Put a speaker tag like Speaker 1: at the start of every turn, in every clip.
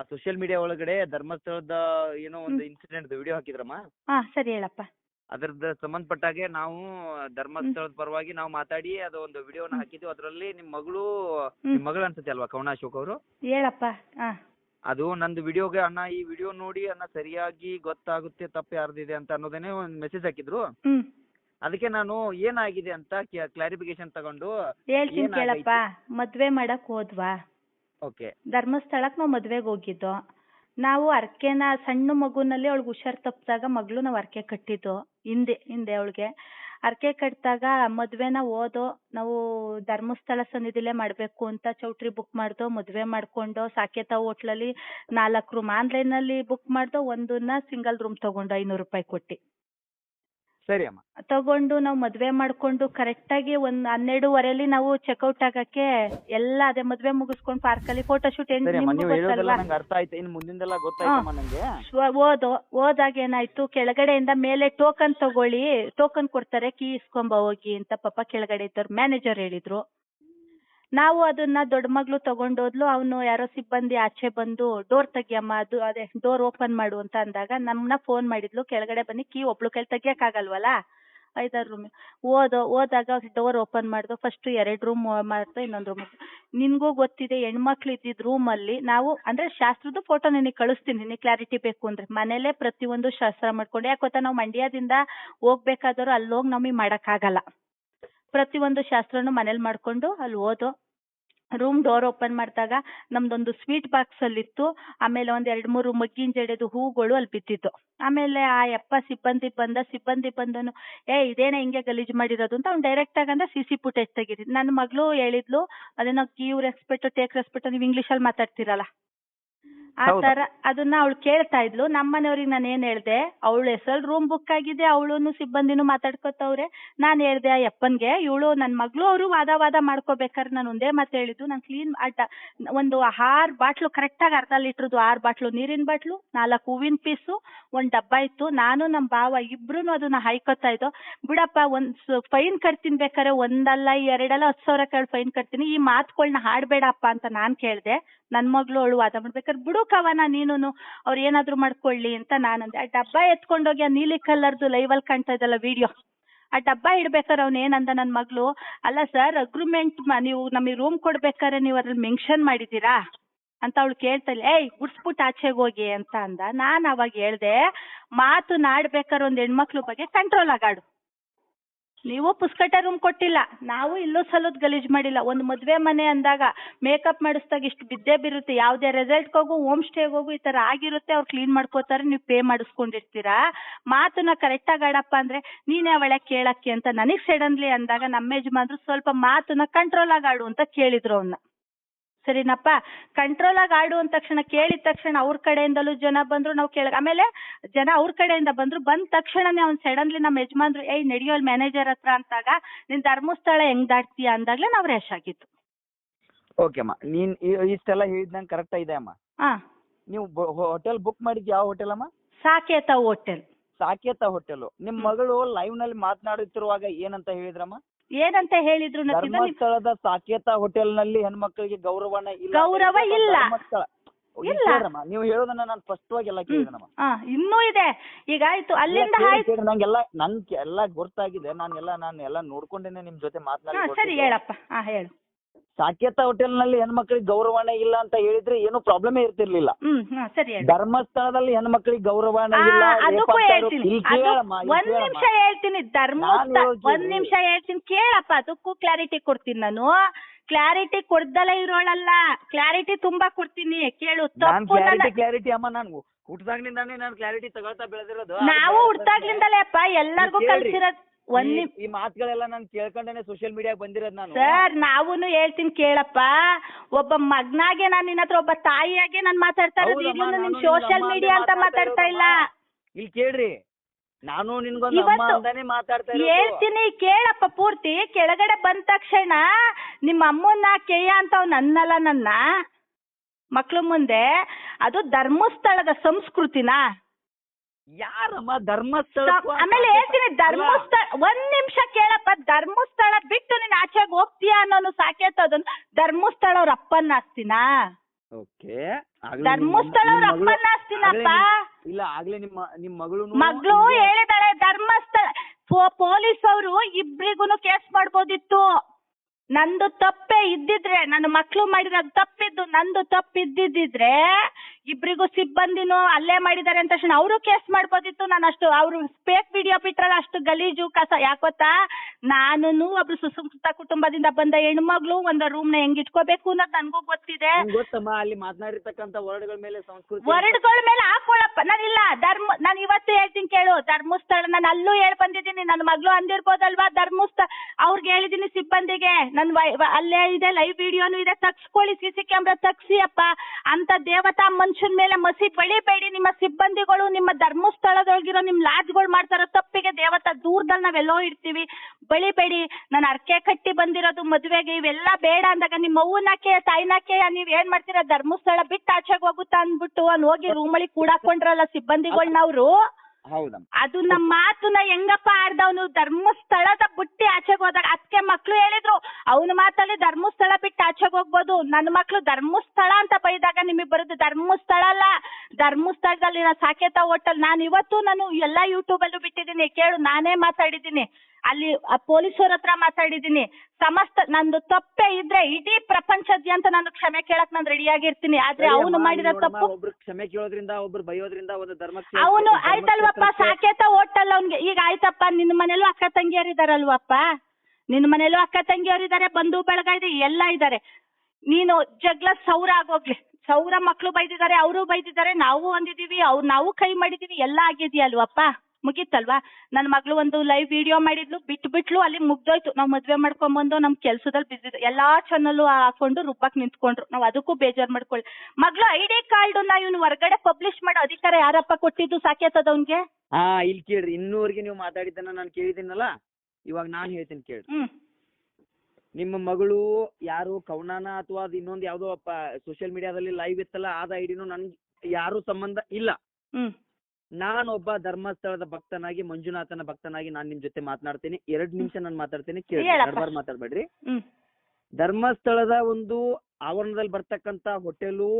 Speaker 1: ಆ social media ಒಳಗಡೆ ಧರ್ಮಸ್ಥಳದ ಏನೋ ಒಂದು ಇನ್ಸಿಡೆಂಟ್ ವಿಡಿಯೋ ಹಾಕಿದ್ರಮ್ಮ?
Speaker 2: ಹಾ ಸರಿ ಹೇಳಪ್ಪ.
Speaker 1: ಅದ್ರದ್ದು ಸಂಬಂಧಪಟ್ಟಾಗೆ ನಾವು ಧರ್ಮಸ್ಥಳದ ಪರವಾಗಿ ನಾವು ಮಾತಾಡಿ ಅದು ಒಂದು ವಿಡಿಯೋನ ಹಾಕಿದ್ವಿ. ಅದರಲ್ಲಿ ನಿಮ್ ಮಗಳು
Speaker 2: ನಿಮ್
Speaker 1: ನಿಮ್ಮ ಮಗಳು ಅನ್ಸುತ್ತೆ ಅಲ್ವಾ ಕವನ ಅಶೋಕ್ ಅವರು?
Speaker 2: ಹೇಳಪ್ಪ ಹಾ.
Speaker 1: ಅದು ನಂದು ವಿಡಿಯೋಗೆ ಅಣ್ಣ ಈ ವಿಡಿಯೋ ನೋಡಿ ಅಣ್ಣ ಸರಿಯಾಗಿ ಗೊತ್ತಾಗುತ್ತೆ ತಪ್ಪು ಯಾರ್ದಿದೆ ಅಂತ ಅನ್ನೋದೇನೆ ಒಂದು ಮೆಸೇಜ್ ಹಾಕಿದ್ರು.
Speaker 2: ಹ್ಮ್.
Speaker 1: ಅದಕ್ಕೆ ನಾನು ಏನಾಗಿದೆ ಅಂತ ಕ್ಲಾರಿಫಿಕೇಶನ್ ತಗೊಂಡು
Speaker 2: ಹೇಳ್ತೀನಿ
Speaker 1: ಏನಾಗೈತೆ?
Speaker 2: ಕೇಳಪ್ಪ ಮದ್ವೆ ಮಾಡಕ್ ಹೋದ್ವಾ?
Speaker 1: ಓಕೆ
Speaker 2: ಧರ್ಮಸ್ಥಳಕ್ಕೆ ನಾವು ಮದ್ವೆಗೆ ಹೋಗಿದ್ದು. ನಾವು ಅರ್ಕೆನ ಸಣ್ಣ ಮಗುನಲ್ಲಿ ಅವಳಿಗೆ ಹುಷಾರ್ ತಪ್ಪಿದಾಗ ಮಗಳು ನಾವು ಅರ್ಕೆ ಕಟ್ಟಿದ್ದು, ಹಿಂದೆ ಹಿಂದೆ ಅವಳಿಗೆ. ಅರ್ಕೆ ಕಟ್ಟಿದಾಗ ಮದ್ವೆನ ಓದೋ, ನಾವು ಧರ್ಮಸ್ಥಳ ಸನ್ನಿಧಿಲೇ ಮಾಡಬೇಕು ಅಂತ ಚೌಟ್ರಿ ಬುಕ್ ಮಾಡ್ದೋ, ಮದ್ವೆ ಮಾಡ್ಕೊಂಡು ಸಾಕೇತ ಹೋಟ್ಲಲ್ಲಿ ನಾಲ್ಕು ರೂಮ್ ಆನ್ಲೈನ್ ಅಲ್ಲಿ ಬುಕ್ ಮಾಡ್ದೋ ಒಂದನ್ನ ಸಿಂಗಲ್ ರೂಮ್ ತಗೊಂಡು ಐನೂರು ರೂಪಾಯಿ ಕೊಟ್ಟು.
Speaker 1: ಸರಿ ಅಮ್ಮ.
Speaker 2: ತಗೊಂಡು ನಾವು ಮದ್ವೆ ಮಾಡ್ಕೊಂಡು ಕರೆಕ್ಟಾಗಿ ಒಂದ್ ಹನ್ನೆರಡುವರೆಲಿ ನಾವು ಚೆಕ್ಔಟ್ ಆಗಕ್ಕೆ ಎಲ್ಲ ಅದೇ ಮದ್ವೆ ಮುಗಿಸ್ಕೊಂಡು ಪಾರ್ಕಲ್ಲಿ ಫೋಟೋ ಶೂಟ್
Speaker 1: ಸರಿ ಅಮ್ಮ ನೀವು ಹೇಳೋದೆಲ್ಲ ನಂಗೆ ಅರ್ಥ ಆಯ್ತು. ಇನ್ನು ಮುಂದಿಂದೆಲ್ಲ ಗೊತ್ತಾಯ್ತಮ್ಮ ನಂಗೆ.
Speaker 2: ಸ್ವ- ಓದೋ ಓದಾಗ ಏನಾಯ್ತು? ಕೆಳಗಡೆಯಿಂದ ಮೇಲೆ ಟೋಕನ್ ತಗೊಳ್ಳಿ. ಟೋಕನ್ ಕೊಡ್ತಾರೆ ಕೀ ಇಸ್ಕೊಂಬ ಹೋಗಿ ಅಂತ ಪಾಪ ಕೆಳಗಡೆ ಇದ್ದವ್ರು ಮ್ಯಾನೇಜರ್ ಹೇಳಿದ್ರು. ನಾವು ಅದನ್ನ ದೊಡ್ಡ ಮಗಳು ತಗೊಂಡೋದ್ಲು ಅವನು ಯಾರೋ ಸಿಬ್ಬಂದಿ ಆಚೆ ಬಂದು ಡೋರ್ ತೆಗಿಯಮ್ಮ, ಅದು ಅದೇ ಡೋರ್ ಓಪನ್ ಮಾಡು ಅಂತ ಅಂದಾಗ ನಮ್ನ ಫೋನ್ ಮಾಡಿದ್ಲು. ಕೆಳಗಡೆ ಬನ್ನಿ, ಕೀ ಒಬ್ಳು ಕೈಲಿ ತೆಗಿಯಕ್ಕಾಗಲ್ವಲ್ಲ ಐದಾರು ರೂಮ್ ಓದೋ ಓದಾಗ ಡೋರ್ ಓಪನ್ ಮಾಡ್ದು ಫಸ್ಟ್ ಎರಡು ರೂಮ್ ಮಾಡ್ದು, ಇನ್ನೊಂದು ರೂಮ್ ನಿನ್ಗೂ ಗೊತ್ತಿದೆ, ಹೆಣ್ಮಕ್ಳು ಇದ್ದಿದ್ ರೂಮ್ ಅಲ್ಲಿ ನಾವು, ಅಂದ್ರೆ ಶಾಸ್ತ್ರದ ಫೋಟೋ ನಿನಗೆ ಕಳಿಸ್ತೀನಿ, ನಿನಗೆ ಕ್ಲಾರಿಟಿ ಬೇಕು ಅಂದ್ರೆ. ಮನೇಲೆ ಪ್ರತಿಯೊಂದು ಶಾಸ್ತ್ರ ಮಾಡ್ಕೊಂಡು, ಯಾಕೆ ಗೊತ್ತಾ, ನಾವು ಮಂಡ್ಯದಿಂದ ಹೋಗ್ಬೇಕಾದವರು ಅಲ್ಲಿ ಹೋಗಿ ನಮಗೆ ಮಾಡಕ್ಕಾಗಲ್ಲ. ಪ್ರತಿಯೊಂದು ಶಾಸ್ತ್ರನು ಮನೇಲಿ ಮಾಡ್ಕೊಂಡು ಅಲ್ಲಿ ಓದು. ರೂಮ್ ಡೋರ್ ಓಪನ್ ಮಾಡಿದಾಗ ನಮ್ದೊಂದು ಸ್ವೀಟ್ ಬಾಕ್ಸ್ ಅಲ್ಲಿ ಇತ್ತು ಆಮೇಲೆ ಒಂದ್ ಎರಡ್ ಮೂರು ಮಗ್ಗಿನ ಜಡೆದು ಹೂಗಳು ಅಲ್ಲಿ ಬಿದ್ದಿತ್ತು ಆಮೇಲೆ ಆ ಯಪ್ಪ ಸಿಬ್ಬಂದಿ ಬಂದ, ಸಿಬ್ಬಂದಿ ಬಂದನು, ಏ, ಇದೇನ ಹಿಂಗೆ ಗಲೀಜ್ ಮಾಡಿರೋದು? ಅಂತ ಅವ್ನು ಡೈರೆಕ್ಟ್ ಆಗಂದ್ರೆ ಸಿ ಸಿ ಫುಟೇಜ್ ತೆಗೀರಿ. ನನ್ನ ಮಗಳು ಹೇಳಿದ್ಲು ಅದೇನೋ ಗಿವ್ ರೆಸ್ಪೆಕ್ಟ್ ಟೇಕ್ ರೆಸ್ಪೆಕ್ಟ್ ನೀವು ಇಂಗ್ಲಿಷ್ ಅಲ್ಲಿ ಮಾತಾಡ್ತಿರಲ್ಲ. ಆ ತರ ಅದನ್ನ ಅವಳು ಕೇಳ್ತಾ ಇದ್ಲು. ನಮ್ಮನೆಯವ್ರಿಗೆ ನಾನು ಏನ್ ಹೇಳ್ದೆ ಅವಳ ಹೆಸರು ರೂಮ್ ಬುಕ್ ಆಗಿದೆ ಅವಳು ಸಿಬ್ಬಂದಿನೂ ಮಾತಾಡ್ಕೊತವ್ರೆ. ನಾನ್ ಹೇಳ್ದೆ ಆ ಯಪ್ಪನ್ಗೆ ಇವಳು ನನ್ ಮಗಳು ಅವರು ವಾದ ವಾದ ಮಾಡ್ಕೋಬೇಕಾದ್ರೆ ನಾನು ಒಂದೇ ಮಾತು ಹೇಳಿದ್ದು ನಾನು ಕ್ಲೀನ್ ಅಡ್ಡ ಒಂದು ಆರ್ ಬಾಟ್ಲು ಕರೆಕ್ಟ್ ಆಗಿ ಅರ್ಧ ಲೀಟ್ರದ್ದು ಆರ್ ಬಾಟ್ಲು ನೀರಿನ ಬಾಟ್ಲು ನಾಲ್ಕು ಹೂವಿನ ಪೀಸು ಒಂದ್ ಡಬ್ಬ ಇತ್ತು. ನಾನು ನಮ್ ಬಾವ ಇಬ್ರುನು ಅದನ್ನ ಹಾಯ್ಕೋತಾ ಇದ್ದೋ ಬಿಡಪ್ಪ ಒಂದ್ ಫೈನ್ ಕಟ್ತೀನಿ ಬೇಕಾದ್ರೆ ಒಂದಲ್ಲ ಎರಡಲ್ಲ ಹತ್ತು ಸಾವಿರ ಕೇಳಿ ಫೈನ್ ಕಟ್ತೀನಿ. ಈ ಮಾತುಗಳನ್ನ ಹಾಡ್ಬೇಡಪ್ಪ ಅಂತ ನಾನ್ ಕೇಳ್ದೆ. ನನ್ ಮಗಳು ಅವಳು ವಾದ ಮಾಡ್ಬೇಕಾದ್ರೆ ಬಿಡು ಕವನ ನೀನು ಅವ್ರು ಏನಾದ್ರು ಮಾಡ್ಕೊಳ್ಳಿ ಅಂತ ನಾನಂದೆ. ಆ ಡಬ್ಬ ಎತ್ಕೊಂಡೋಗಿ ಆ ನೀಲಿ ಕಲರ್ದು ಲೈವ್ ಅಲ್ಲಿ ಕಾಣ್ತಾ ಇದಲ್ಲ ವಿಡಿಯೋ, ಆ ಡಬ್ಬ ಇಡ್ಬೇಕಾದ್ರೆ ಅವ್ನು ಏನಂದ ನನ್ನ ಮಗಳು, ಅಲ್ಲ ಸರ್ ಅಗ್ರಿಮೆಂಟ್ ನೀವು ನಮಗೆ ರೂಮ್ ಕೊಡ್ಬೇಕಾದ್ರೆ ನೀವು ಅದ್ರಲ್ಲಿ ಮೆನ್ಷನ್ ಮಾಡಿದ್ದೀರಾ? ಅಂತ ಅವಳು ಕೇಳ್ತಾಳೆ ಏಯ್ ಗುಡ್ಸ್ಬಿಟ್ಟು ಆಚೆಗೆ ಹೋಗಿ ಅಂತ ಅಂದ. ನಾನ್ ಅವಾಗ ಹೇಳ್ದೆ, ಮಾತು ನಾಡ್ಬೇಕಾದ್ರೆ ಒಂದ್ ಹೆಣ್ಮಕ್ಳು ಬಗ್ಗೆ ಕಂಟ್ರೋಲ್ ಆಗಾಡು ನೀವು ಪುಸ್ಕಟ ರೂಮ್ ಕೊಟ್ಟಿಲ್ಲ, ನಾವು ಇಲ್ಲೂ ಸಲದ್ ಗಲೀಜ್ ಮಾಡಿಲ್ಲ. ಒಂದು ಮದ್ವೆ ಮನೆ ಅಂದಾಗ ಮೇಕಪ್ ಮಾಡಿಸ್ದಾಗ ಇಷ್ಟು ಬಿದ್ದೆ ಬಿರುತ್ತೆ, ಯಾವುದೇ ರೆಸಾರ್ಟ್ಗೆ ಹೋಗು ಹೋಮ್ ಸ್ಟೇಗೆ ಹೋಗು, ಈ ತರ ಆಗಿರುತ್ತೆ, ಅವ್ರು ಕ್ಲೀನ್ ಮಾಡ್ಕೋತಾರೆ, ನೀವು ಪೇ ಮಾಡಿಸ್ಕೊಂಡಿರ್ತೀರಾ? ಮಾತನ್ನ ಕರೆಕ್ಟಾಗಿ ಆಡಪ್ಪ ಅಂದ್ರೆ, ನೀನೇ ಅವಳೆ ಕೇಳಕ್ಕೆ ಅಂತ, ನನಗೆ ಸಡನ್ಲಿ ಅಂದಾಗ ನಮ್ಮ ಯಜಮಾನ್ರು ಸ್ವಲ್ಪ ಮಾತನ್ನ ಕಂಟ್ರೋಲ್ ಆಗಿ ಆಡು ಅಂತ ಕೇಳಿದ್ರು ಅವನ್ನ ಸರಿನಪ್ಪ ಕಂಟ್ರೋಲ್ ಆಗಿ ಆಡು ಅಂದ ತಕ್ಷಣ ಕೇಳಿದ ತಕ್ಷಣ ಅವ್ರ ಕಡೆಯಿಂದಲೂ ಜನ ಬಂದ್ರು ನಾವು ಕೇಳ ಆಮೇಲೆ ಜನ ಅವ್ರ ಕಡೆಯಿಂದ ಬಂದ್ರು ಬಂದ ತಕ್ಷಣನೇ ಅವ್ನು ಸಡನ್ಲಿ ನಮ್ಮ ಯಜಮಾನ್ರು ಏಯ್ ನಡೆಯೋಲ್ ಮ್ಯಾನೇಜರ್ ಹತ್ರ ಅಂತಾಗ ನಿನ್ ಧರ್ಮಸ್ಥಳ ಹೆಂಗ್ ದಾಟ್ತೀಯ? ಅಂದಾಗ್ಲೇ ನಾವ್ ರ್ಯಾಶ್ ಆಗಿತ್ತು
Speaker 1: ಓಕೆ ಅಮ್ಮ ನೀನ್ ಇಷ್ಟೆಲ್ಲ ಹೇಳಿದ್ನಂಗೆ ಕರೆಕ್ಟ್ ಇದೆ ಅಮ್ಮ.
Speaker 2: ಹಾ
Speaker 1: ನೀವು ಹೋಟೆಲ್ ಬುಕ್ ಮಾಡಿದ್ ಯಾವ ಹೋಟೆಲ್ ಅಮ್ಮ?
Speaker 2: ಸಾಕೇತ ಹೋಟೆಲ್.
Speaker 1: ಸಾಕೇತ ಹೋಟೆಲ್ ನಿಮ್ ಮಗಳು ಲೈವ್ನಲ್ಲಿ ಮಾತನಾಡುತ್ತಿರುವಾಗ ಏನಂತ ಹೇಳಿದ್ರಮ್ಮ?
Speaker 2: ಏನಂತ ಹೇಳಿದ್ರು ನಿಮ್-
Speaker 1: ಧರ್ಮಸ್ಥಳದ ಸಾಕೇತ ಹೋಟೆಲ್ನಲ್ಲಿ ಹೆಣ್ಮಕ್ಳಿಗೆ ಗೌರವನ ಇಲ್ಲ
Speaker 2: ಗೌರವ
Speaker 1: ಅಂತ
Speaker 2: ಇಲ್ಲ.
Speaker 1: ಧರ್ಮಸ್ಥಳ. ಇಲ್ಲಿ
Speaker 2: ಇಲ್ಲ.
Speaker 1: ಕೇಳ್ರಮ್ಮ, ನೀವು ಹೇಳೋದನ್ನ ನಾನು ಸ್ಪಷ್ಟವಾಗಿ ಎಲ್ಲ ಕೇಳಿದನಮ್ಮ
Speaker 2: ಹಾ ಇನ್ನೂ ಇದೆ. ಈಗ ಆಯ್ತು ಅಲ್ಲಿಂದ ಆಯ್ತು.
Speaker 1: ನಂಗೆಲ್ಲ ನನ್ ಎಲ್ಲ ಗೊತ್ತಾಗಿದೆ. ನಾನೆಲ್ಲ ಎಲ್ಲ ನಾನು ಎಲ್ಲ ನೋಡ್ಕೊಂಡೇನೆ ನಿಮ್ ಜೊತೆ
Speaker 2: ಹಾ
Speaker 1: ಮಾತನಾಡಿ
Speaker 2: ಸರಿ ಹೇಳಪ್ಪ. ಹಾ ಹೇಳು.
Speaker 1: ಸಾಕೇತ ಹೋಟೆಲ್ನಲ್ಲಿ ಹೆಣ್ಮಕ್ಳಿಗೆ ಗೌರವಣೆ ಇಲ್ಲ ಅಂತ ಹೇಳಿದ್ರೆ ಏನು ಪ್ರಾಬ್ಲಮ್ ಇರ್ತಿರ್ಲಿಲ್ಲ.
Speaker 2: ಹ್ಮ್ ಹಾ ಸರಿ ಹೇಳು.
Speaker 1: ಧರ್ಮಸ್ಥಳದಲ್ಲಿ ಹೆಣ್ಮಕ್ಳಿಗೆ ಗೌರವಣೆ
Speaker 2: ಆ,
Speaker 1: ಇಲ್ಲ
Speaker 2: ಅದಕ್ಕೂ
Speaker 1: ರೇಪ್
Speaker 2: ಹೇಳ್ತೀನಿ.
Speaker 1: ಇಲ್ಲಿ
Speaker 2: ಅದು
Speaker 1: ಕೇಳಮ್ಮ, ಇಲ್ಲಿ
Speaker 2: ಒಂದ್
Speaker 1: ಕೇಳಮ್ಮ.
Speaker 2: ನಿಮಿಷ ಹೇಳ್ತೀನಿ ಧರ್ಮಸ್ಥ
Speaker 1: ನಾನು ಹೇಳ್ತೀನಿ.
Speaker 2: ಒಂದ್ ನಿಮಿಷ ಹೇಳ್ತೀನಿ. ಕೇಳಪ್ಪ ಅದಕ್ಕೂ ಕ್ಲಾರಿಟಿ ಕೊಡ್ತೀನಿ ನಾನು. ಕ್ಲಾರಿಟಿ ಕೊಡ್ದಲೇ ಇರೋಳಲ್ಲ. ಕ್ಲಾರಿಟಿ ತುಂಬಾ ಕೊಡ್ತೀನಿ. ಕೇಳು
Speaker 1: ನಾನ್
Speaker 2: ತಪ್ಪು ನನ್ನ-
Speaker 1: ಕ್ಲಾರಿಟಿ ಕ್ಲಾರಿಟಿ ಅಮ್ಮ ನಾನು ಹುಟ್ಟದಾಗ್ಲಿಂದಾನೇ ನಾನು ಕ್ಲಾರಿಟಿ ತಗೊಳ್ತಾ ಬೆಳೆದಿರೋದು.
Speaker 2: ನಾವು ಹುಡ್ತಾಗ್ಲಿಂದಲೇ ಅಪ್ಪ ಎಲ್ಲರಿಗೂ
Speaker 1: ಕೇಳ್ರಿ.
Speaker 2: ಕಲ್ಸಿರೋದ್ ಒಂದ್
Speaker 1: ಈ-
Speaker 2: ನಿಮ್
Speaker 1: ಈ ಮಾತುಗಳೆಲ್ಲ ನಾನು ಕೇಳ್ಕೊಂಡೇನೆ ಸೋಷಿಯಲ್ ಮೀಡಿಯಾಗ ಬಂದಿರೋದು ನಾನು.
Speaker 2: ಸರ್ ನಾವೂನು ಹೇಳ್ತೀನಿ ಕೇಳಪ್ಪ. ಒಬ್ಬ ಮಗನಾಗೆ ನಾನು ನಿನ್ನ ಹತ್ರ ಒಬ್ಬ ತಾಯಿಯಾಗೆ ನಾನು ಮಾತಾಡ್ತಾ ಇರೋದು.
Speaker 1: ಹೌದಮ್ಮ,
Speaker 2: ಈಗಲೂ ನಿಮ್
Speaker 1: ನಿನ್ನ
Speaker 2: ಸೋಷಿಯಲ್
Speaker 1: ಅಮ್ಮ
Speaker 2: ಮೀಡಿಯಾ ಅಂತ ಮಾತಾಡ್ತಾ ಇಲ್ಲ.
Speaker 1: ಇಲ್ಲಿ ಕೇಳ್ರಿ. ನಾನು ನಿನ್ಗೊಂದು ಅಮ್ಮ
Speaker 2: ಇವತ್ತು
Speaker 1: ಅಂತಾನೆ ಮಾತಾಡ್ತಾ ಇರೋದು.
Speaker 2: ಹೇಳ್ತೀನಿ ಕೇಳಪ್ಪ ಪೂರ್ತಿ. ಕೆಳಗಡೆ ಬಂದ ತಕ್ಷಣ ನಿಮ್ಮ ಅಮ್ಮನ್ನ ಕೇಯ ಅಂತ ಅವ್ನು ಅನ್ನಲ್ಲ ನನ್ನ. ಮಕ್ಳು ಮುಂದೆ. ಅದು ಧರ್ಮಸ್ಥಳದ ಸಂಸ್ಕೃತಿನ?
Speaker 1: ಯಾರಮ್ಮ ಧರ್ಮಸ್ಥಳ
Speaker 2: ಆಮೇಲೆ ಹೇಳ್ತೀನಿ ಧರ್ಮಸ್ಥಳ ಒಂದ್ ನಿಮಿಷ ಕೇಳಪ್ಪ ಧರ್ಮಸ್ಥಳ ಬಿಟ್ಟು ನೀನ್ ಆಚೆಗೆ ಹೋಗ್ತೀಯ ಅನ್ನೋನು ಸಾಕೇತ ಅದನ್ನ ಧರ್ಮಸ್ಥಳ ಅವ್ರ ಅಪ್ಪನ್ನ ಹಾಕ್ತೀನಾ
Speaker 1: ಓಕೆ
Speaker 2: ಧರ್ಮಸ್ಥಳ ಅವ್ರ
Speaker 1: ಅಪ್ಪನ್
Speaker 2: ಅಪ್ಪನ ಆಸ್ತಿನಪ್ಪ.
Speaker 1: ಇಲ್ಲ ಆಗ್ಲೇ ನಿಮ್ಮ ನಿಮ್ ಮಗಳು
Speaker 2: ಮಗಳು ಹೇಳಿದಾಳೆ ಧರ್ಮಸ್ಥಳ ಪೊಲೀಸ್ ಅವರು ಇಬ್ರಿಗೂನು ಕೇಸ್ ಮಾಡ್ಬೋದಿತ್ತು. ನಂದು ತಪ್ಪೇ ಇದ್ದಿದ್ರೆ, ನನ್ನ ಮಕ್ಕಳು ಮಾಡಿರೋದು ತಪ್ಪಿದ್ದು, ನಂದು ತಪ್ಪಿದ್ದಿದ್ರೆ ಇಬ್ರಿಗೂ ಸಿಬ್ಬಂದಿನೂ ಅಲ್ಲೇ ಮಾಡಿದ್ದಾರೆ ಅಂತ ಅವರು ಕೇಸ್ ಮಾಡ್ಬೋದಿತ್ತು. ನಾನು ಅಷ್ಟು ಅವರು ಫೇಕ್ ವಿಡಿಯೋ ಬಿಟ್ರಲ್ಲ, ಅಷ್ಟು ಗಲೀಜು, ಕಸ ಯಾಕೊತ್ತಾ ನಾನು ಒಬ್ರು ಸುಸಂಸ್ಕೃತ ಕುಟುಂಬದಿಂದ ಬಂದ ಹೆಣ್ಮಗ್ಳು ರೂಮ್ನ ಹೆಂಗ್ ಇಟ್ಕೋಬೇಕು ಅನ್ನೋದು ನನಗೂ ಗೊತ್ತಿದೆ.
Speaker 1: ಗೊತ್ತಮ್ಮ ಅಲ್ಲಿ ವರ್ಡ್ಗಳ ಮೇಲೆ ಸಂಸ್ಕೃತಿ
Speaker 2: ವರ್ಡ್ಗಳ ಮೇಲೆ ನಾನಿಲ್ಲ ಧರ್ಮ ನಾನು ಇವತ್ತು ಹೇಳ್ತೀನಿ ಕೇಳು. ಧರ್ಮಸ್ಥಳ ನಾನು ಅಲ್ಲೂ ಹೇಳ್ ಬಂದಿದ್ದೀನಿ. ನನ್ನ ಮಗ್ಳು ಅಂದಿರ್ಬೋದಲ್ವಾ ಧರ್ಮಸ್ಥಳ? ಅವ್ರಿಗೆ ಹೇಳಿದೀನಿ ಸಿಬ್ಬಂದಿಗೆ. ವ- ಅಲ್ಲೇ ಇದೆ ಲೈವ್ ವಿಡಿಯೋನು ಇದೆ. ತಗ್ಸ್ಕೊಳ್ಳಿ ಸಿ ಸಿ ಕ್ಯಾಮ್ರಾ ತಗ್ಸಿ ಅಪ್ಪ ಅಂತ ದೇವತಾ ಮನುಷ್ಯನ ಮೇಲೆ ಮಸಿ ಬಳಿಬೇಡಿ. ನಿಮ್ಮ ಸಿಬ್ಬಂದಿಗಳು ನಿಮ್ಮ ಧರ್ಮಸ್ಥಳದೊಳಗಿರೋ ನಿಮ್ ಲಾಜ್ಗಳು ಮಾಡ್ತಾರೋ ತಪ್ಪಿಗೆ ದೂರದಲ್ಲಿ ನಾವೆಲ್ಲೋ ಇಡ್ತೀವಿ ಬೆಳಿಬೇಡಿ ನಾನು ಅರ್ಕೆ ಕಟ್ಟಿ ಬಂದಿರೋದು ಮದುವೆಗೆ ಇವೆಲ್ಲ ಬೇಡ ಅಂದಾಗ ನಿಮ್ಮ ಅವ್ವನಕ್ಕೆ ತಾಯಿನಕ್ಕೆ ನೀವ್ ಏನ್ ಮಾಡ್ತೀರಾ? ಧರ್ಮಸ್ಥಳ ಬಿಟ್ಟು ಆಚೆಗೆ ಹೋಗುತ್ತಾ ಅಂದ್ಬಿಟ್ಟು ಅಲ್ಲಿ ಹೋಗಿ ರೂಮಳಿ ಕೂಡಾಕೊಂಡ್ರಲ್ಲ ಸಿಬ್ಬಂದಿಗಳ್ನ ಅವ್ರು? ಅದು ನಮ್ಮ ಮಾತನ್ನ ಹೆಂಗಪ್ಪ ಆಡ್ದವನು ಧರ್ಮಸ್ಥಳದ ಬುಟ್ಟಿ ಆಚೆಗೆ ಹೋದಾಗ ಅದಕ್ಕೆ ಮಕ್ಳು ಹೇಳಿದ್ರು ಅವನ ಮಾತಲ್ಲಿ ಧರ್ಮಸ್ಥಳ ಬಿಟ್ಟು ಆಚೆಗೆ ಹೋಗ್ಬೋದು. ನನ್ನ ಮಕ್ಳು ಧರ್ಮಸ್ಥಳ ಅಂತ ಬೈದಾಗ ನಿಮಗೆ ಬರೋದು ಧರ್ಮಸ್ಥಳ ಅಲ್ಲ. ಧರ್ಮಸ್ಥಳದಲ್ಲಿ ನಾ ಸಾಕೇತ ಹೋಟೆಲ್ ನಾನು ಇವತ್ತು ನಾನು ಎಲ್ಲ ಯೂಟ್ಯೂಬಲ್ಲೂ ಬಿಟ್ಟಿದ್ದೀನಿ. ಕೇಳು ನಾನೇ ಮಾತಾಡಿದ್ದೀನಿ. ಅಲ್ಲಿ ಪೊಲೀಸರ ಹತ್ರ ಮಾತಾಡಿದ್ದೀನಿ. ಸಮಸ್ತ ನಂದು ತಪ್ಪೇ ಇದ್ರೆ ಇಡೀ ಪ್ರಪಂಚದ್ಯಂತ ನಾನು ಕ್ಷಮೆ ಕೇಳಕ್ ನಾನು ರೆಡಿಯಾಗಿರ್ತೀನಿ ಆದ್ರೆ ಅವನು
Speaker 1: ನೋಡಮ್ಮ,
Speaker 2: ತಪ್ಪು.
Speaker 1: ಕ್ಷಮೆ ಕೇಳೋದ್ರಿಂದ ಒಬ್ರು ಬೈಯೋದ್ರಿಂದ ಒಂದು ಧರ್ಮ
Speaker 2: ಅವನು ಆಯ್ತಲ್ವಪ್ಪ ಸಾಕೇತ ಹೋಟೆಲ್ ಅವ್ನ್ಗೆ. ಈಗ ಆಯ್ತಪ್ಪ ನಿನ್ನ ಮನೇಲೂ ಅಕ್ಕ ತಂಗಿಯರು ಇದಾರಲ್ವಪ್ಪ ನಿನ್ನ ಮನೇಲೂ ಅಕ್ಕ ತಂಗಿಯರು ಇದಾರೆ ಬಂಧು ಬಳಗ ಇದೆ ಎಲ್ಲ ಇದಾರೆ. ನೀನು ಜಗ್ಲ ಸೌರ ಆಗೋಗ್ಲಿ ಸೌರ ಮಕ್ಳು ಬೈದಿದ್ದಾರೆ ಅವರು ಬೈದಿದ್ದಾರೆ ನಾವು ಅಂದಿದೀವಿ ಅವ್ರು ನಾವು ಕೈ ಮಾಡಿದೀವಿ ಎಲ್ಲ ಆಗಿದೆಯಲ್ವಪ್ಪ? ಮುಗೀತಲ್ವಾ? ನನ್ನ ಮಗಳು ಒಂದು ಲೈವ್ ವಿಡಿಯೋ ಮಾಡಿದ್ಲು ಬಿಟ್ ಬಿಟ್ಲು ಅಲ್ಲಿ ಮುಗ್ದೋಯ್ತು. ನಾವು ಮದ್ವೆ ಮಾಡ್ಕೊಂಬಂದು ನಮ್ ಕೆಲ್ಸದಲ್ಲಿ ಬಿದ್ದಿದ್ದು ಎಲ್ಲಾ ಚಾನಲ್ ಹಾಕೊಂಡು ರುಬ್ಬಕ್ ನಿಂತ್ಕೊಂಡ್ರು. ನಾವು ಅದಕ್ಕೂ ಬೇಜಾರ್ ಮಾಡ್ಕೊಳ್ಳಿ ಮಗಳು ಐ ಡಿ ನ ಇವ್ನು ಹೊರಗಡೆ ಪಬ್ಲಿಷ್ ಮಾಡೋ ಅಧಿಕಾರ ಯಾರಪ್ಪ ಕೊಟ್ಟಿದ್ದು ಸಾಕೇತದವ್ನ್ಗೆ
Speaker 1: ಹಾ ಇಲ್ಲಿ ಕೇಳ್ರಿ. ಇನ್ನೂವರೆಗೆ ನೀವು ಮಾತಾಡಿದ್ದನ್ನ ನಾನು ಕೇಳಿದ್ದೀನಲ್ಲ ಇವಾಗ ನಾನು ಹೇಳ್ತೀನಿ ಕೇಳ್ರಿ. ನಿಮ್ಮ ಮಗಳು ಯಾರು ಕವನಾನ ಅಥವಾ ಅದು ಇನ್ನೊಂದು ಯಾವುದೋ ಸೋಷಿಯಲ್ ಮೀಡಿಯಾದಲ್ಲಿ ಲೈವ್ ಇತ್ತಲ್ಲ ಆದ ಐಡಿನೂ ನನ್ಗೆ ಯಾರು ಸಂಬಂಧ ಇಲ್ಲ. ನಾನೊಬ್ಬ ಧರ್ಮಸ್ಥಳದ ಭಕ್ತನಾಗಿ ಮಂಜುನಾಥನ ಭಕ್ತನಾಗಿ ನಾನು ನಿಮ್ ಜೊತೆ ಮಾತನಾಡ್ತೀನಿ. ಎರಡ್ ನಿಮಿಷ ನಾನು ಮಾತಾಡ್ತೀನಿ ಕೇಳಿ. ನಡ್ಬಾರ್ ಮಾತಾಡ್ಬೇಡ್ರಿ. ಧರ್ಮಸ್ಥಳದ ಒಂದು ಆವರಣದಲ್ಲಿ ಬರ್ತಕ್ಕಂತ ಹೋಟೆಲು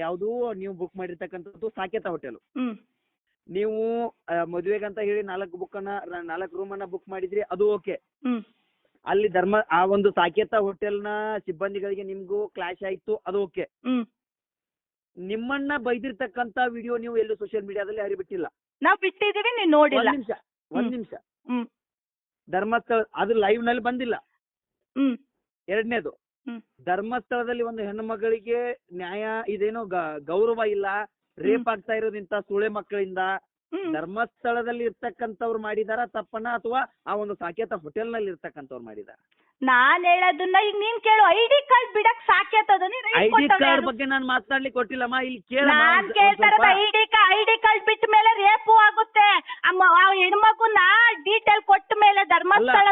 Speaker 1: ಯಾವ್ದು ನೀವು ಬುಕ್ ಮಾಡಿರ್ತಕ್ಕಂಥದ್ದು ಸಾಕೇತ ಹೋಟೆಲು. ನೀವು ಮದುವೆಗಂತ ಹೇಳಿ ನಾಲ್ಕು ಬುಕ್ ಅನ್ನ ನಾಲ್ಕು ರೂಮ್ ಅನ್ನ ಬುಕ್ ಮಾಡಿದ್ರಿ ಅದು ಓಕೆ ಅಲ್ಲಿ ಧರ್ಮ ಆ ಒಂದು ಸಾಕೇತ ನ ಸಿಬ್ಬಂದಿಗಳಿಗೆ ನಿಮ್ಗೂ ಕ್ಲಾಶ್ ಆಯ್ತು ಅದು ಓಕೆ ನಿಮ್ಮನ್ನ ಬೈದಿರ್ತಕ್ಕಂತ ವಿಡಿಯೋ ನೀವು ಎಲ್ಲೂ ಸೋಷಿಯಲ್ ಮೀಡಿಯಾದಲ್ಲಿ ಹರಿಬಿಟ್ಟಿಲ್ಲ.
Speaker 2: ನಾವು ಬಿಟ್ಟಿದ್ದೀವಿ ನೀವು ನೋಡಿಲ್ಲ.
Speaker 1: ಒಂದ್ ನಿಮಿಷ ಒಂದ್ ನಿಮಿಷ.
Speaker 2: ಹ್ಮ್.
Speaker 1: ಧರ್ಮಸ್ಥಳ ಅದು ಲೈವ್ನಲ್ಲಿ ಬಂದಿಲ್ಲ.
Speaker 2: ಹ್ಮ್.
Speaker 1: ಎರಡನೇದು
Speaker 2: ಹ್ಮ್.
Speaker 1: ಧರ್ಮಸ್ಥಳದಲ್ಲಿ ಒಂದು ಹೆಣ್ಣು ಮಗಳಿಗೆ ನ್ಯಾಯ ಇದೇನೋ ಗ- ಗೌರವ ಇಲ್ಲ ರೇಪ್ ಆಗ್ತಾ ಇರೋದಿಂತ ಸುಳೆ ಮಕ್ಕಳಿಂದ ಧರ್ಮಸ್ಥಳದಲ್ಲಿ ಇರ್ತಕ್ಕಂಥವ್ರು ಮಾಡಿದಾರ ತಪ್ಪನ್ನ ಅಥವಾ ಆ ಒಂದು ಸಾಕೇತ ಹೋಟೆಲ್ನಲ್ಲಿ ಇರ್ತಕ್ಕಂಥವ್ರು ಮಾಡಿದಾರ?
Speaker 2: ನಾನ್ ಹೇಳೋದನ್ನ ಈಗ ನೀನ್ ಕೇಳು. ಐ ಡಿ ಕಾರ್ಡ್ ಬಿಡಕ್ ಸಾಕ್ಯತದ
Speaker 1: ಐ ಡಿ ಕಾರ್ಡ್ ಬಗ್ಗೆ ನಾನು ಮಾತಾಡ್ಲಿಕ್ಕೆ ಕೊಟ್ಟಿಲ್ಲಮ್ಮ. ಇಲ್ಲಿ ಕೇಳ
Speaker 2: ನಾನ್ ಕೇಳ್ತಾ ಇರೋದು
Speaker 1: ಸ್ವಲ್ಪ.
Speaker 2: I D I D card ಬಿಟ್ಟ ಮೇಲೆ ರೇಪು ಆಗುತ್ತೆ. ಅಮ್ಮ ಆ ಹೆಣ್ಮಗುನ ಡೀಟೇಲ್ ಕೊಟ್ಟ ಮೇಲೆ ಧರ್ಮಸ್ಥಳ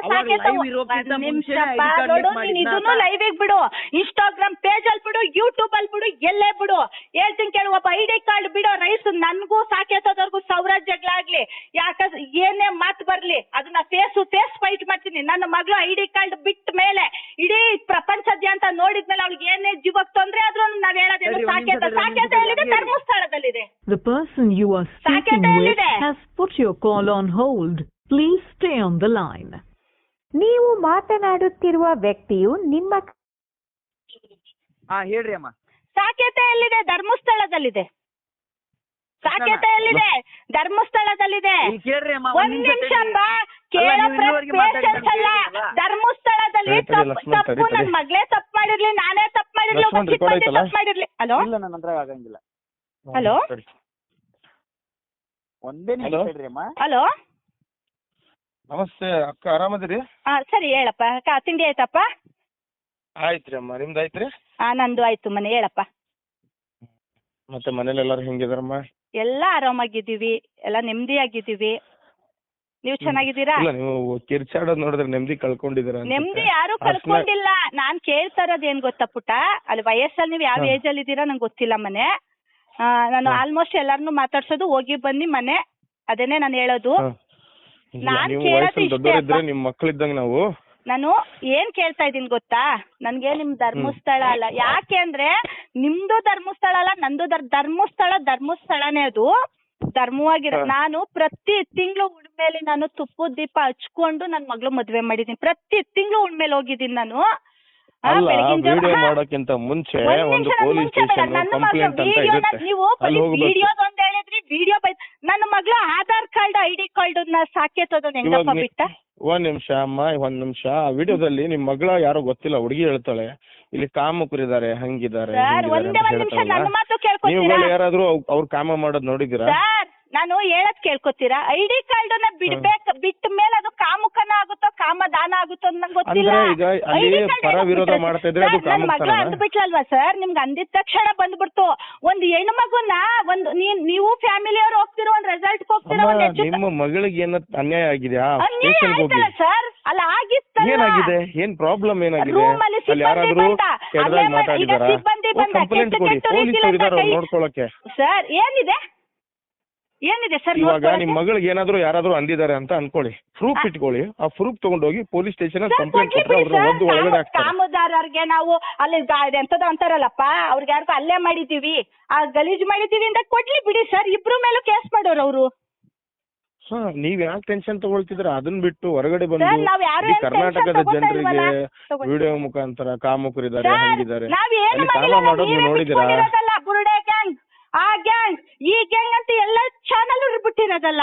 Speaker 2: ಇದನ್ನು ಲೈವ್ ಬಿಡು ಇನ್ಸ್ಟಾಗ್ರಾಮ್ ಪೇಜ್ ಅಲ್ಲಿ ಬಿಡು. ಯೂಟ್ಯೂಬ್ ಅಲ್ಲಿ ಬಿಡು ಎಲ್ಲೇ ಬಿಡು. ಹೇಳ್ತೀನಿ ಕೇಳು ಒಬ್ಬ ಐ ಡಿ ಕಾರ್ಡ್ ಬಿಡೋ ರೈಸ್ ನನ್ಗೂ ಸಾಕೇತದವ್ರಿಗೂ ಸೌರಾಜ್ ಜಗಳ ಆಗ್ಲಿ ಯಾಕಂದ್ರೆ ಏನೇ ಮಾತು ಬರ್ಲಿ ಅದನ್ನ ಫೇಸ್ ಫೇಸ್ ಫೈಟ್ ಮಾಡ್ತೀನಿ. ನನ್ನ ಮಗಳು ಐ ಡಿ ಕಾರ್ಡ್ ಬಿಟ್ಟ ಮೇಲೆ ಇಡೀ ಪ್ರಪಂಚದ್ಯಾಂತ ನೋಡಿದ್ಮೇಲೆ ಅವ್ಳಿಗೆ ಏನೇ ಜೀವಕ್ ತೊಂದ್ರೆ ಆದ್ರೂ ನಾವ್ ಹೇಳೋದೇನು ಸಾಕೆತೆ ಸಾಕೇತ ಎಲ್ಲಿದೆ? ಧರ್ಮಸ್ಥಳದಲ್ಲಿದೆ.
Speaker 3: The person you are speaking
Speaker 2: Saketa
Speaker 3: with
Speaker 2: ಎಲ್ಲಿದೆ?
Speaker 3: has put your call on hold. Please stay on the line.
Speaker 4: ನೀವು ಮಾತನಾಡುತ್ತಿರುವ ವ್ಯಕ್ತಿಯು ನಿಮ್ಮ
Speaker 1: ಹಾ ಹೇಳ್ರಿ ಅಮ್ಮ.
Speaker 2: ಸಾಕೇತ ಎಲ್ಲಿದೆ? ಧರ್ಮಸ್ಥಳದಲ್ಲಿದೆ. ಸಾಕೇತ ಎಲ್ಲಿದೆ? ಧರ್ಮಸ್ಥಳದಲ್ಲಿದೆ.
Speaker 1: ಇಲ್ಲಿ ಕೇಳ್ರಿ ಅಮ್ಮ
Speaker 2: ಒಂದ್ ನಿಮಿಷ ಅಮ್ಮ. ಕೇಳೋ
Speaker 1: ಅಲ್ಲ,
Speaker 2: ಪೇಷನ್ಸ್ ಅಲ್ಲ. ಧರ್ಮಸ್ಥಳದಲ್ಲಿ ತಪ್ಪು ನನ್ ಮಗಳೇ ತಪ್ಪು ಮಾಡಿರ್ಲಿ ನಾನೇ ತಪ್ಪು ಮಾಡಿರ್ಲಿ? ತಪ್ಪು ಮಾಡಿರ್ಲಿ. ಹಲೋ?
Speaker 1: ಇಲ್ಲ ನನ್ನ ಹತ್ರ ಆಗಂಗಿಲ್ಲ.
Speaker 2: ಹಲೋ?
Speaker 1: ಒಂದೇ ನಿಮಿಷ? ಹೇಳ್ರಿ ಅಮ್ಮ.
Speaker 2: ಹಲೋ?
Speaker 5: ನಮಸ್ತೆ ಅಕ್ಕ ಆರಾಮದ್ರಿ?
Speaker 2: ಹಾ ಸರಿ ಹೇಳಪ್ಪ. ಅಕ್ಕ ತಿಂಡಿ ಆಯ್ತಪ್ಪ?
Speaker 5: ಆಯ್ತ್ರಿ ಅಮ್ಮ ನಿಮ್ದು ಆಯ್ತ್ರಿ?
Speaker 2: ಹಾ ನಂದು ಆಯ್ತು ಮನೆ ಹೇಳಪ್ಪ.
Speaker 5: ಮತ್ತೆ ಮನೇಲಿ ಎಲ್ಲಾರು ಹೆಂಗಿದಾರಮ್ಮ?
Speaker 2: ಎಲ್ಲ ಆರಾಮಾಗಿದ್ದೀವಿ ಎಲ್ಲ ನೆಮ್ಮದಿಯಾಗಿದ್ದೀವಿ ನೀವು ಚೆನ್ನಾಗಿದ್ದೀರಾ
Speaker 5: ಇಲ್ಲ ನೀವು ಕಿರ್ಚಾಡೋದ್ ನೋಡಿದ್ರೆ ನೆಮ್ಮದಿ ಕಳ್ಕೊಂಡಿದ್ದೀರಾ ಅನ್ಸುತ್ತೆ.
Speaker 2: ನೆಮ್ಮದಿ ಯಾರು ಕಳ್ಕೊಂಡಿಲ್ಲ ನಾನ್ ಕೇಳ್ತಾ ಇರೋದ್ ಏನ್ ಗೊತ್ತಾ ಪುಟ್ಟ ಅಲ್ಲಿ ವಯಸ್ಸಲ್ಲಿ ನೀವು ಯಾವ
Speaker 5: ಹಾ.
Speaker 2: ಏಜ್ ಅಲ್ಲಿ ಇದ್ದೀರಾ ನಂಗೆ ಗೊತ್ತಿಲ್ಲ ಮನೆ ಆ, ನಾನು
Speaker 5: ಹಾ.
Speaker 2: ಆಲ್ಮೋಸ್ಟ್ ಎಲ್ಲಾರ್ನು ಮಾತಾಡ್ಸೋದು ಹೋಗಿ ಬನ್ನಿ ಮನೆ ಅದನ್ನೇ ನಾನು ಹೇಳೋದು
Speaker 5: ಹಾ. ಇಲ್ಲ,
Speaker 2: ನಾನ್
Speaker 5: ನೀವು
Speaker 2: ಕೇಳೋದು
Speaker 5: ವಯಸ್ಸಲ್ಲಿ
Speaker 2: ಇಷ್ಟೇ
Speaker 5: ದೊಡ್ಡವರಿದ್ರೆ
Speaker 2: ಅಪ್ಪ.
Speaker 5: ನಿಮ್ ಮಕ್ಳಿದ್ದಂಗ ನಾವು
Speaker 2: ನಾನು ಏನ್ ಕೇಳ್ತಾ ಇದ್ದೀನಿ ಗೊತ್ತಾ? ನನ್ಗೆ ನಿಮ್ ಧರ್ಮಸ್ಥಳ ಅಲ್ಲ. ಯಾಕೆ ಅಂದ್ರೆ ನಿಮ್ದು ಧರ್ಮಸ್ಥಳ ಅಲ್ಲ ನಂದು ಧರ್- ಧರ್ಮಸ್ಥಳ ಧರ್ಮಸ್ಥಳನೇ ಅದು. ಧರ್ಮವಾಗಿರೋ ನಾನು ಪ್ರತಿ ತಿಂಗಳು ಉಣ್ಮೇಲಿ ನಾನು ತುಪ್ಪದ ದೀಪ ಹಚ್ಕೊಂಡು ನನ್ ಮಗಳು ಮದ್ವೆ ಮಾಡಿದೀನಿ ಪ್ರತಿ ತಿಂಗಳು ಉಣ್ಮೇಲೆ ಹೋಗಿದ್ದೀನಿ ನಾನು. ಆ,
Speaker 5: ಅಲ್ಲ
Speaker 2: ಬೆಳಗಿನ ಜಾವ-
Speaker 5: ವಿಡಿಯೋ
Speaker 2: ಹಾ.
Speaker 5: ಮಾಡೋಕ್ಕಿಂತ ಮುಂಚೆ
Speaker 2: ಒಂದ್
Speaker 5: ಒಂದು
Speaker 2: ನಿಮಿಷ, ನನ್
Speaker 5: ಪೊಲೀಸ್
Speaker 2: ಮುಂಚೆ ಬೇಡ.
Speaker 5: ಸ್ಟೇಷನ್
Speaker 2: ನನ್ನ ಮಗಳು
Speaker 5: ಕಂಪ್ಲೇಂಟ್ ಅಂತ
Speaker 2: ವಿಡಿಯೋನ
Speaker 5: ಇರುತ್ತೆ.
Speaker 2: ನೀವು
Speaker 5: ಅಲ್ಲಿ ಹೋಗ್ಬೇಕು.
Speaker 2: ವಿಡಿಯೋದ ಅಂತ ಹೇಳಿದ್ರಿ ವಿಡಿಯೋ ಬೈ ನನ್ನ ಮಗಳು ಆಧಾರ್ ಕಾರ್ಡ್ ಐಡಿ ಕಾರ್ಡ್ನ ಸಾಕೇತದ ಹೆಂಗಪ್ಪ
Speaker 5: ಇವಾಗ
Speaker 2: ಬಿಟ್ಟ?
Speaker 5: ಒಂದ್ ನಿಮಿಷ ಅಮ್ಮ ಒಂದ್ ನಿಮಿಷ. ಆ ವಿಡಿಯೋದಲ್ಲಿ ನಿಮ್ ಮಗಳ ಯಾರೋ ಗೊತ್ತಿಲ್ಲ ಹುಡುಗಿ ಹೇಳ್ತಾಳೆ ಇಲ್ಲಿ ಕಾಮುಕರಿದ್ದಾರೆ ಹಂಗಿದ್ದಾರೆ
Speaker 2: ಸರ್
Speaker 5: ಹಿಂಗಿದ್ದಾರೆ
Speaker 2: ಒಂದೇ
Speaker 5: ಅಂತ
Speaker 2: ಒಂದ್ ನಿಮಿಷ
Speaker 5: ಹೇಳ್ತಾಳಲ್ಲ.
Speaker 2: ನನ್ನ ಮಾತು ಕೇಳ್ಕೊತೀರಾ?
Speaker 5: ನೀವುಗಳು ಯಾರಾದ್ರೂ ಅವ್- ಅವ್ರ ಕಾಮ ಮಾಡೋದ್ ನೋಡಿದೀರಾ
Speaker 2: ಸರ್ ನಾನು ಹೇಳದ್ ಕೇಳ್ಕೊತೀರಾ? ಐಡಿ ಕಾರ್ಡ್ನ ಬಿಡ್ಬೇಕು ಬಿಟ್ಟ ಮೇಲೆ ಅದು ಕಾಮುಕನ ಆಗುತ್ತೋ ಕಾಮದಾನ ಆಗುತ್ತೋ ಅಂತ ನಂಗೆ ಗೊತ್ತಿಲ್ಲ.
Speaker 5: ಅಂದ್ರೆ ಈಗ ಅಲ್ಲಿ
Speaker 2: ID card
Speaker 5: ಪರ
Speaker 2: ಏನಕ್ಕೆ
Speaker 5: ವಿರೋಧ
Speaker 2: ಬಿಟ್ರೆ?
Speaker 5: ಮಾಡ್ತಾ ಇದ್ರೆ ಅದು
Speaker 2: ಸರ್, ನನ್ ಮಗಳು
Speaker 5: ಕಾಮುಕತನನಾ?
Speaker 2: ಅಂದ್ಬಿಟ್ಲಲ್ವಾ ಸರ್? ನಿಮ್ಗೆ ಅಂದಿದ ತಕ್ಷಣ ಬಂದ್ಬಿಡ್ತು. ಒಂದ್ ಹೆಣ್ಣು ಮಗುನ ಒಂದ್ ನೀನ್ ನೀವು ಫ್ಯಾಮಿಲಿ ಅವ್ರು ಹೋಗ್ತಿರೋ ಒಂದ್ ರೆಸಲ್ಟ್ ಹೋಗ್ತಿರೋ
Speaker 5: ಅಮ್ಮ
Speaker 2: ಒಂದ್
Speaker 5: ನಿಮ್ಮ ಮಗಳಿಗೆ ಏನ ಅನ್ಯಾಯ ಆಗಿದ್ಯಾ
Speaker 2: ಅನ್ಯಾಯ
Speaker 5: ಸ್ಟೇಷನ್ಗೆ ಹೋಗಿ
Speaker 2: ಆಯ್ತಲ್ಲ ಸರ್? ಅಲ್ಲ ಆಗಿತ್ತಲ್ಲ.
Speaker 5: ಏನಾಗಿದೆ? ಏನ್ ಪ್ರಾಬ್ಲಮ್ ಏನಾಗಿದೆ?
Speaker 2: ರೂಮ್ ಅಲ್ಲಿ
Speaker 5: ಅಲ್ಲಿ
Speaker 2: ಸಿಬ್ಬಂದಿ
Speaker 5: ಯಾರಾದ್ರೂ
Speaker 2: ಬಂದ. ಅಲ್ಲೇ
Speaker 5: ಕೆಟ್ಟದಾಗ
Speaker 2: ಮಾಡ್- ಈಗ
Speaker 5: ಮಾತಾಡಿದಾರಾ?
Speaker 2: ಸಿಬ್ಬಂದಿ ಬಂದ.
Speaker 5: ಕಂಪ್ಲೇಂಟ್
Speaker 2: ಕೆಟ್ಟ
Speaker 5: ಕೊಡಿ.
Speaker 2: ಕೆಟ್ಟವ್ರು
Speaker 5: ಪೊಲೀಸರು
Speaker 2: ಇದ್ದಿಲ್ಲ
Speaker 5: ಇದಾರೆ
Speaker 2: ಅಂತ ಕೈ-
Speaker 5: ನೋಡ್ಕೊಳಕ್ಕೆ.
Speaker 2: ಸರ್ ಏನಿದೆ? ಏನಿದೆ ಸರ್
Speaker 5: ಇವಾಗ ನಿಮ್ ಮಗಳಿಗೆ ಏನಾದ್ರು ಯಾರಾದ್ರೂ ಅಂದಿದ್ದಾರೆ ಅಂತ ಅನ್ಕೊಳ್ಳಿ. ಪ್ರೂಫ್. ಇಟ್ಕೊಳ್ಳಿ. ಆ ಪ್ರೂಫ್ ತಗೊಂಡೋಗಿ ಪೊಲೀಸ್ ಸ್ಟೇಷನ್
Speaker 2: ಅಲ್ಲಿ
Speaker 5: ಕಂಪ್ಲೇಂಟ್
Speaker 2: ಕೊಟ್ಟರೆ
Speaker 5: ಅವ್ರನ್ನ. ಒದ್ದು ಒಳಗಡೆ ಹಾಕ್ತಾರೆ.
Speaker 2: ಕಾಮಗಾರರಿಗೆ ನಾವು ಅಲ್ಲಿ ಗಾ- ಎಂತದೋ ಅಂತಾರಲ್ಲಪ್ಪ ಅವ್ರಿಗೆ ಯಾರಿಗೂ ಅಲ್ಲೇ ಮಾಡಿದೀವಿ ಆ ಗಲೀಜ್ ಮಾಡಿದೀವಿ ಅಂತ ಕೊಡ್ಲಿ ಬಿಡಿ ಸರ್. ಇಬ್ರು ಮೇಲೂ ಕೇಸ್ ಮಾಡೋರು ಅವರು.
Speaker 5: ಹಾ ನೀವ್ ಯಾಕೆ ಟೆನ್ಷನ್ ತಗೊಳ್ತಿದ್ರ ಅದನ್ನ ಬಿಟ್ಟು ಹೊರಗಡೆ
Speaker 2: ಸರ್
Speaker 5: ಬಂದು
Speaker 2: ನಾವ್ ಯಾರು
Speaker 5: ಇಡೀ
Speaker 2: ಏನ್
Speaker 5: ಕರ್ನಾಟಕದ
Speaker 2: tension ತಗೋತಾ
Speaker 5: ಜನರಿಗೆ
Speaker 2: ಇಲ್ವಲ್ಲ?
Speaker 5: ವಿಡಿಯೋ ಮುಖಾಂತರ ಕಾಮುಕರಿದ್ದಾರೆ
Speaker 2: ಸರ್,
Speaker 5: ಹಂಗಿದ್ದಾರೆ.
Speaker 2: ನಾವ್ ಏನು
Speaker 5: ಅಲ್ಲಿ ಕಾಮ
Speaker 2: ಮಾಡಿಲ್ಲ,
Speaker 5: ಮಾಡೋದ್ ನೀವು
Speaker 2: ನೀವೇ
Speaker 5: ನೋಡಿದಿರಾ
Speaker 2: ಬಿಟ್ಕೊಂಡಿರೋದಲ್ಲ, ಬುರುಡೆ? ಆ ಗ್ಯಾಂಗ್ ಈ ಗ್ಯಾಂಗ್ ಅಂತ ಎಲ್ಲ ಚಾನಲ್ ಬಿಟ್ಟಿರೋದಲ್ಲ.